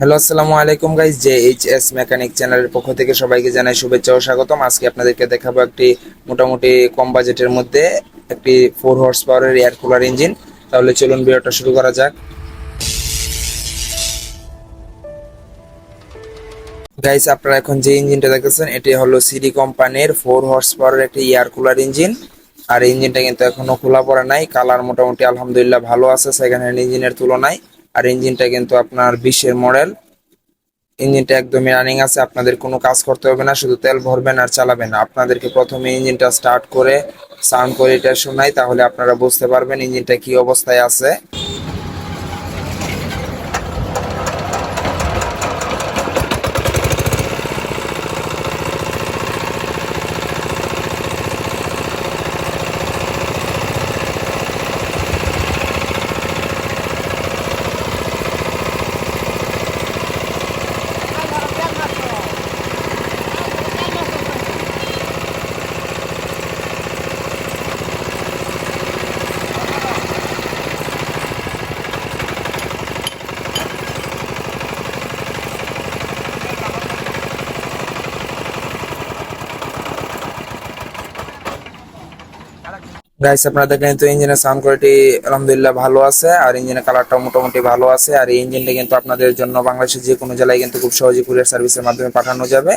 Hello, আসসালামু আলাইকুম guys J H S mechanic চ্যানেলের পক্ষ থেকে সবাইকে জানাই শুভেচ্ছা ও স্বাগতম। আজকে আপনাদেরকে দেখাবো একটি মোটামুটি কম বাজেটের মধ্যে একটি ফোর হর্স পাওয়ারের এয়ার কুলার ইঞ্জিন তাহলে চলুন ভিডিওটা শুরু করা যাক। গাইস আপনারা এখন যে ইঞ্জিনটা দেখতেছেন, এটি হলো সিডি কোম্পানির ফোর হর্স পাওয়ারের একটি এয়ার কুলার ইঞ্জিন আর ইঞ্জিনটা কিন্তু এখনও খোলা পড়ে নাই কালার মোটামুটি আলহামদুলিল্লাহ ভালো আছে সেকেন্ড হ্যান্ড ইঞ্জিনের তুলনায়। আর ইঞ্জিনটা কিন্তু আপনার বিশের মডেল। ইঞ্জিনটা একদমই রানিং আছে, আপনাদের কোনো কাজ করতে হবে না, শুধু তেল ভরবেন আর চালাবেন। আপনাদেরকে প্রথমে ইঞ্জিনটা স্টার্ট করে সাউন্ড করে এটা শোনাই, তাহলে আপনারা বুঝতে পারবেন ইঞ্জিনটা কি অবস্থায় আছে। গাইস আপনারা দেখেন তো ইঞ্জিনের সাউন্ড কোয়ালিটি আলহামদুলিল্লাহ ভালো আছে, আর ইঞ্জিনের কালারটাও মোটামুটি ভালো আছে, আর এই ইঞ্জিনটা কিন্তু আপনাদের জন্য বাংলাদেশের যে কোনো জেলায় কিন্তু খুব সহজে কুরিয়ার সার্ভিসের মাধ্যমে পাঠানো যাবে।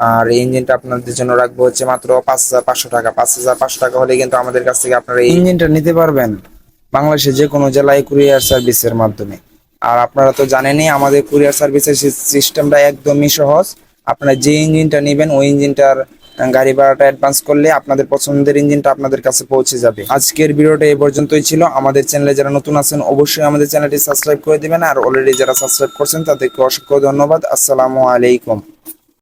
আর এই ইঞ্জিনটা আপনাদের জন্য রাখব হচ্ছে মাত্র পাঁচ হাজার পাঁচশো টাকা। পাঁচ হাজার পাঁচশো টাকা হলে কিন্তু আমাদের কাছ থেকে আপনারা এই ইঞ্জিনটা নিতে পারবেন বাংলাদেশের যে কোনো জেলায় কুরিয়ার সার্ভিসের মাধ্যমে। আর আপনারা তো জানেনই, আমাদের কুরিয়ার সার্ভিসের সিস্টেমটা একদমই সহজ। আপনারা যে ইঞ্জিনটা নেবেন, ওই ইঞ্জিনটার গাড়ি ভাড়াটা অ্যাডভান্স করলে আপনাদের পছন্দের ইঞ্জিনটা আপনাদের কাছে পৌঁছে যাবে। আজকের ভিডিওটা এই পর্যন্তই ছিল। আমাদের চ্যানেলে যারা নতুন আছেন, অবশ্যই আমাদের চ্যানেলটি সাবস্ক্রাইব করে দেবেন। আর অলরেডি যারা সাবস্ক্রাইব করছেন, তাদেরকে অসংখ্য ধন্যবাদ। আসসালামু আলাইকুম।